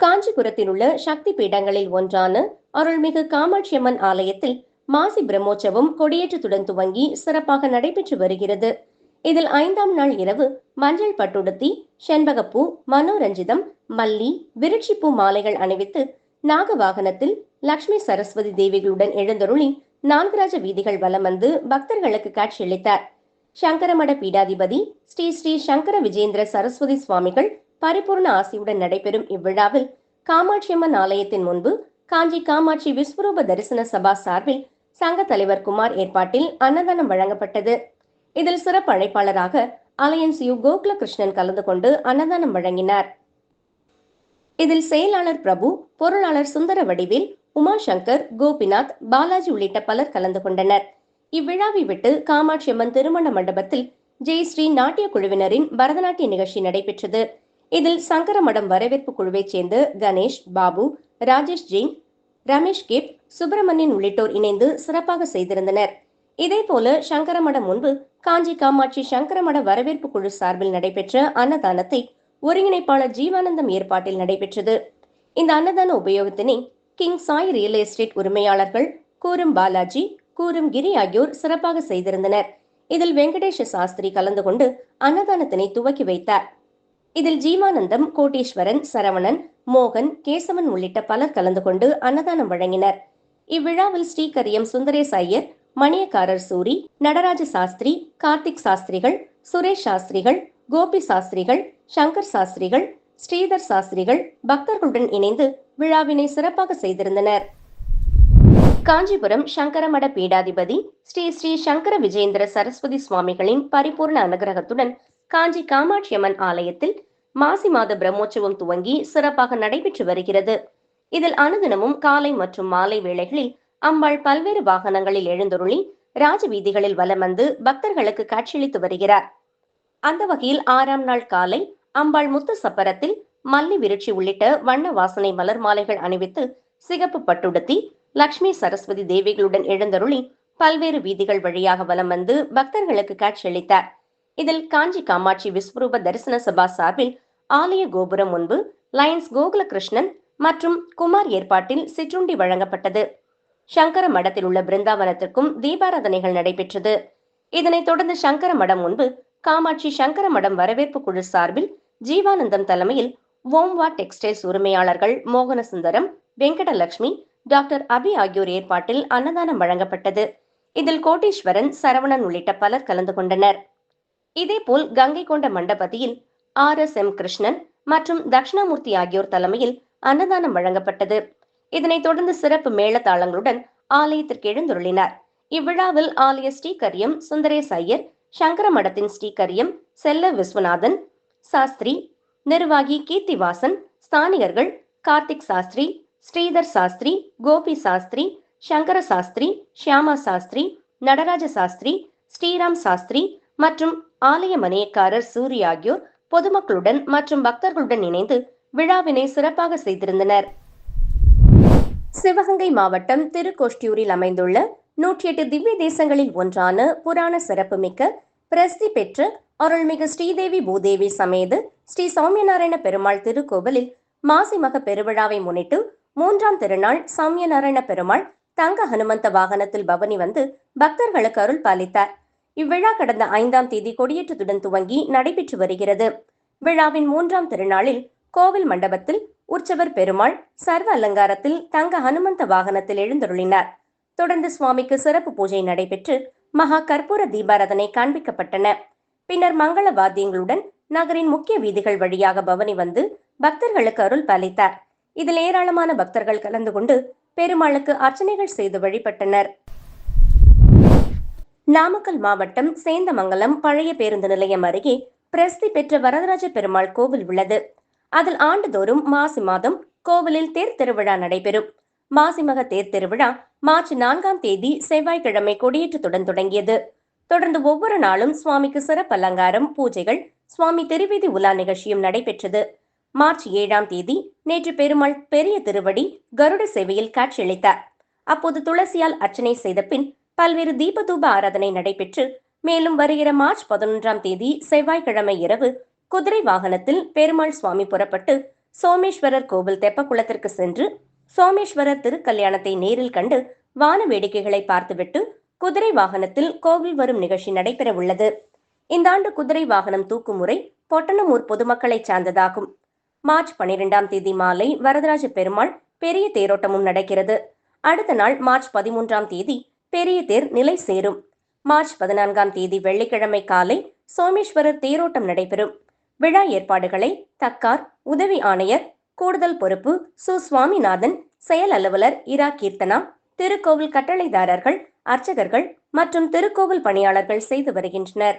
காஞ்சிபுரத்தில் உள்ள சக்தி பீடங்களில் ஒன்றான அருள்மிகு காமாட்சியம்மன் ஆலயத்தில் மாசி பிரம்மோற்சவம் கொடியேற்றத்துடன் துவங்கி சிறப்பாக நடைபெற்று வருகிறது. இதில் ஐந்தாம் நாள் இரவு மஞ்சள் பட்டுடுத்தி செண்பகப்பூ மனோரஞ்சிதம் மல்லி விருட்சிப்பூ மாலைகள் அணிவித்து நாக வாகனத்தில் லக்ஷ்மி சரஸ்வதி தேவிகளுடன் எழுந்தருளி நான்கராஜ வீதிகள் வலம் வந்து பக்தர்களுக்கு காட்சியளித்தார். சங்கரமட பீடாதிபதி ஸ்ரீ ஸ்ரீ சங்கர விஜேந்திர சரஸ்வதி சுவாமிகள் பரிபூர்ண ஆசியுடன் நடைபெறும் இவ்விழாவில் காமாட்சியம்மன் ஆலயத்தின் முன்பு காஞ்சி காமாட்சி விஸ்வரூப தரிசன சபா சார்பில் சங்க தலைவர் குமார் ஏற்பாட்டில் அன்னதானம் வழங்கப்பட்டது. இதில் சிறப்பு அழைப்பாளராக அலையன்ஸ் யு கோகுல கிருஷ்ணன் கலந்து கொண்டு அன்னதானம் வழங்கினார். இதில் செயலாளர் பிரபு பொருளாளர் சுந்தர வடிவேல் உமாசங்கர் கோபிநாத் பாலாஜி உள்ளிட்ட பலர் கலந்து கொண்டனர். இவ்விழாவை விட்டு காமாட்சியம்மன் திருமண மண்டபத்தில் ஜெய் ஸ்ரீ நாட்டிய குழுவினரின் பரதநாட்டிய நிகழ்ச்சி நடைபெற்றது. இதில் சங்கரமடம் வரவேற்பு குழுவைச் சேர்ந்த கணேஷ் பாபு ராஜேஷ் ஜெயின் ரமேஷ் கிப் சுப்பிரமணியன் உள்ளிட்டோர் இணைந்து சிறப்பாக செய்திருந்தனர். இதேபோல சங்கரமடம் முன்பு காஞ்சி காமாட்சி சங்கரமட வரவேற்பு குழு சார்பில் நடைபெற்ற அன்னதானத்தை ஒருங்கிணைப்பாளர் ஜீவானந்தம் ஏற்பாட்டில் நடைபெற்றது. இந்த அன்னதான உபயோகத்தினை கிங் சாய் ரியல் எஸ்டேட் உரிமையாளர்கள் கூறும் பாலாஜி கூறும் கிரி ஆகியோர் சிறப்பாக செய்திருந்தனர். இதில் வெங்கடேஷ சாஸ்திரி கலந்து கொண்டு அன்னதானத்தினை துவக்கி வைத்தார். இதில் ஜீவானந்தம் கோட்டீஸ்வரன் சரவணன் மோகன் கேசவன் உள்ளிட்ட பலர் கலந்து கொண்டு அன்னதானம் வழங்கினர். இவ்விழாவில் ஸ்ரீகரியம் சுந்தரேஸ் ஐயர் மணியக்காரர் சூரி நடராஜ சாஸ்திரி கார்த்திக் சாஸ்திரிகள் சுரேஷ் சாஸ்திரிகள் கோபி சாஸ்திரிகள் சங்கர் சாஸ்திரிகள் ஸ்ரீதர் சாஸ்திரிகள் பக்தர்களுடன் இணைந்து விழாவினை சிறப்பாக செய்திருந்தனர். காஞ்சிபுரம் சங்கரமட பீடாதிபதி ஸ்ரீ ஸ்ரீ சங்கர விஜேந்திர சரஸ்வதி சுவாமிகளின் பரிபூர்ண அனுகிரகத்துடன் காஞ்சி காமாட்சியம்மன் ஆலயத்தில் மாசி மாத பிரம்மோற்சவம் துவங்கி சிறப்பாக நடைபெற்று வருகிறது. இதில் அனுதினமும் காலை மற்றும் மாலை வேளைகளில் அம்பாள் பல்வேறு வாகனங்களில் எழுந்தருளி ராஜ வீதிகளில் வலம் வந்து பக்தர்களுக்கு காட்சியளித்து வருகிறார். அந்த வகையில் ஆறாம் நாள் காலை அம்பாள் முத்து சப்பரத்தில் மல்லி விருட்சி உள்ளிட்ட வண்ண வாசனை மலர் மாலைகள் அணிவித்து சிகப்பு பட்டுடுத்தி லக்ஷ்மி சரஸ்வதி தேவிகளுடன் எழுந்தருளி பல்வேறு வீதிகள் வழியாக வலம் வந்து பக்தர்களுக்கு காட்சியளித்தார். இதில் காஞ்சி காமாட்சி விஸ்வரூப தரிசன சபா சார்பில் ஆலய கோபுரம் முன்பு லயன்ஸ் கோகுலகிருஷ்ணன் மற்றும் குமார் ஏற்பாட்டில் சிற்றுண்டி வழங்கப்பட்டது. சங்கர மடத்தில் உள்ள பிருந்தாவனத்திற்கும் தீபாராதனைகள் நடைபெற்றது. இதனைத் தொடர்ந்து சங்கர மடம் முன்பு காமாட்சி சங்கர மடம் வரவேற்பு குழு சார்பில் ஜீவானந்தம் தலைமையில் ஓம்வா டெக்ஸ்டைல்ஸ் உரிமையாளர்கள் மோகனசுந்தரம் வெங்கடலட்சுமி டாக்டர் அபி ஆகியோர் ஏற்பாட்டில் அன்னதானம் வழங்கப்பட்டது. இதில் கோட்டீஸ்வரன் சரவணன் உள்ளிட்ட பலர் கலந்து கொண்டனர். இதேபோல் கங்கை கொண்ட மண்டபத்தில் ஆர் எஸ் எம் கிருஷ்ணன் மற்றும் தட்சிணாமூர்த்தி ஆகியோர் தலைமையில் அன்னதானம் வழங்கப்பட்டது. இதனைத் தொடர்ந்து சிறப்பு மேளதாளங்களுடன் ஆலயத்திற்கு எழுந்துருளினார். இவ்விழாவில் ஆலய ஸ்ரீகரியம் சுந்தரேஸ் ஐயர் சங்கர மடத்தின் ஸ்ரீகரியம் செல்ல விஸ்வநாதன் சாஸ்திரி நிர்வாகி கீர்த்திவாசன் ஸ்தானிகர்கள் கார்த்திக் சாஸ்திரி ஸ்ரீதர் சாஸ்திரி கோபி சாஸ்திரி சங்கர சாஸ்திரி ஷியாமா சாஸ்திரி நடராஜ சாஸ்திரி ஸ்ரீராம் சாஸ்திரி மற்றும் ஆலய மணியக்காரர் சூரி ஆகியோர் பொதுமக்களுடன் மற்றும் பக்தர்களுடன் இணைந்து விழாவினை சிறப்பாக செய்திருந்தனர். சிவகங்கை மாவட்டம் திருக்கோஷ்டியூரில் அமைந்துள்ள நூற்றி எட்டு திவ்ய தேசங்களில் ஒன்றான புராண சிறப்புமிக்க பிரசித்தி பெற்ற அருள்மிகு ஸ்ரீதேவி பூதேவி சமேது ஸ்ரீ சௌமியநாராயண பெருமாள் திருக்கோவிலில் மாசி மக பெருவிழாவை முன்னிட்டு மூன்றாம் திருநாள் சௌமியநாராயண பெருமாள் தங்க ஹனுமந்த வாகனத்தில் பவனி வந்து பக்தர்களுக்கு அருள் பாலித்தார். இவ்விழா கடந்த ஐந்தாம் தேதி கொடியேற்றத்துடன் துவங்கி நடைபெற்று வருகிறது. விழாவின் மூன்றாம் திருநாளில் கோவில் மண்டபத்தில் உற்சவர் பெருமாள் சர்வ அலங்காரத்தில் தங்க ஹனுமந்த வாகனத்தில் எழுந்தருளினார். தொடர்ந்து சுவாமிக்கு சிறப்பு பூஜை நடைபெற்று மகா கற்பூர தீபாரதனை காண்பிக்கப்பட்டன. பின்னர் மங்கள வாத்தியங்களுடன் நகரின் முக்கிய வீதிகள் வழியாக பவனி வந்து பக்தர்களுக்கு அருள் பாலித்தார். இதில் ஏராளமான பக்தர்கள் கலந்து கொண்டு பெருமாளுக்கு அர்ச்சனைகள் செய்து வழிபட்டனர். நாமக்கல் மாவட்டம் சேந்தமங்கலம் பழைய பேருந்து நிலையம் அருகே பிரசித்தி பெற்ற வரதராஜ பெருமாள் கோவில் உள்ளது. அதில் ஆண்டுதோறும் மாசி மாதம் கோவிலில் தேர் திருவிழா நடைபெறும். மாசிமக தேர் திருவிழா மார்ச் நான்காம் தேதி செவ்வாய்க்கிழமை கொடியேற்றத்துடன் தொடங்கியது. தொடர்ந்து ஒவ்வொரு நாளும் சுவாமிக்கு சிறப்பு அலங்காரம் பூஜைகள் சுவாமி திருவீதி உலா நிகழ்ச்சியும் நடைபெற்றது. மார்ச் ஏழாம் தேதி நேற்று பெருமாள் பெரிய திருவடி கருட சேவையில் காட்சியளித்தார். அப்போது துளசியால் அர்ச்சனை செய்த பின் பல்வேறு தீபதூப ஆராதனை நடைபெற்று மேலும் வருகிற மார்ச் பதினொன்றாம் தேதி செவ்வாய்க்கிழமை இரவு குதிரை வாகனத்தில் பெருமாள் சுவாமி புறப்பட்டு சோமேஸ்வரர் கோவில் தெப்பக்குளத்திற்கு சென்று சோமேஸ்வரர் திருக்கல்யாணத்தை நேரில் கண்டு வான வேடிக்கைகளை பார்த்துவிட்டு குதிரை வாகனத்தில் கோவில் வரும் நிகழ்ச்சி நடைபெற உள்ளது. இந்த ஆண்டு குதிரை வாகனம் தூக்குமுறை பொட்டணமூர் பொதுமக்களை சார்ந்ததாகும். மார்ச் பனிரெண்டாம் தேதி மாலை வரதராஜ பெருமாள் பெரிய தேரோட்டமும் நடக்கிறது. அடுத்த நாள் மார்ச் பதிமூன்றாம் தேதி பெரிய தேர் நிலை சேரும். மார்ச் பதினான்காம் தேதி வெள்ளிக்கிழமை காலை சோமேஸ்வரர் தேரோட்டம் நடைபெறும். விழா ஏற்பாடுகளை தக்கார் உதவி ஆணையர் கூடுதல் பொறுப்பு சு. சுவாமிநாதன் செயல் அலுவலர் இரா. கீர்த்தனா திருக்கோவில் கட்டளைதாரர்கள் அர்ச்சகர்கள் மற்றும் திருக்கோவில் பணியாளர்கள் செய்து வருகின்றனர்.